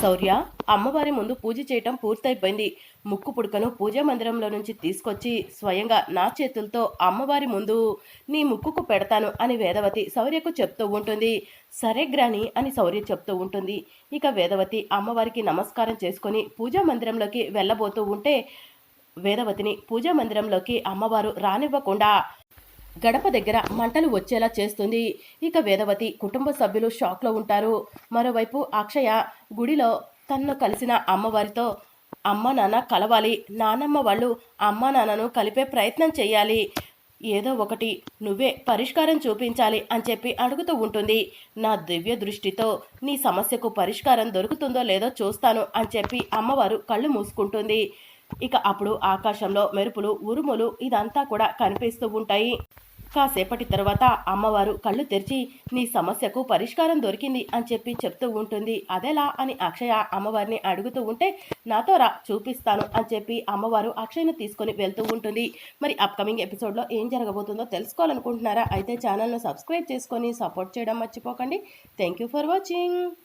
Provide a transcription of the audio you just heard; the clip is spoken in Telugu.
శౌర్య అమ్మవారి ముందు పూజ చేయటం పూర్తయిపోయింది. ముక్కు పుడకను పూజా మందిరంలో నుంచి తీసుకొచ్చి స్వయంగా నా చేతులతో అమ్మవారి ముందు నీ ముక్కుకు పెడతాను అని వేదవతి శౌర్యకు చెప్తూ ఉంటుంది. సరే గ్రాని అని శౌర్య చెప్తూ ఉంటుంది. ఇక వేదవతి అమ్మవారికి నమస్కారం చేసుకొని పూజా మందిరంలోకి వెళ్ళబోతూ ఉంటే వేదవతిని పూజా మందిరంలోకి అమ్మవారు రానివ్వకుండా గడప దగ్గర మంటలు వచ్చేలా చేస్తుంది. ఇక వేదవతి కుటుంబ సభ్యులు షాక్లో ఉంటారు. మరోవైపు అక్షయ గుడిలో తనను కలిసిన అమ్మవారితో అమ్మ నాన్న కలవాలి. నానమ్మ వాళ్ళు అమ్మ నాన్నను కలిపే ప్రయత్నం చేయాలి ఏదో ఒకటి నువ్వే పరిష్కారం చూపించాలి అని చెప్పి అడుగుతూ ఉంటుంది. నా దివ్య దృష్టితో నీ సమస్యకు పరిష్కారం దొరుకుతుందో లేదో చూస్తాను అని చెప్పి అమ్మవారు కళ్ళు మూసుకుంటుంది. ఇక అప్పుడు ఆకాశంలో మెరుపులు ఉరుములు ఇదంతా కూడా కనిపిస్తూ ఉంటాయి. కాసేపటి తర్వాత అమ్మవారు కళ్ళు తెరిచి నీ సమస్యకు పరిష్కారం దొరికింది అని చెప్పి చెప్తూ ఉంటుంది. అదేలా? అని అక్షయ అమ్మవారిని అడుగుతూ ఉంటే నాతో రా చూపిస్తాను అని చెప్పి అమ్మవారు అక్షయను తీసుకొని వెళ్తూ ఉంటుంది. మరి అప్కమింగ్ ఎపిసోడ్లో ఏం జరగబోతుందో తెలుసుకోవాలనుకుంటున్నారా? అయితే ఛానల్ను సబ్స్క్రైబ్ చేసుకొని సపోర్ట్ చేయడం మర్చిపోకండి. Thank you for watching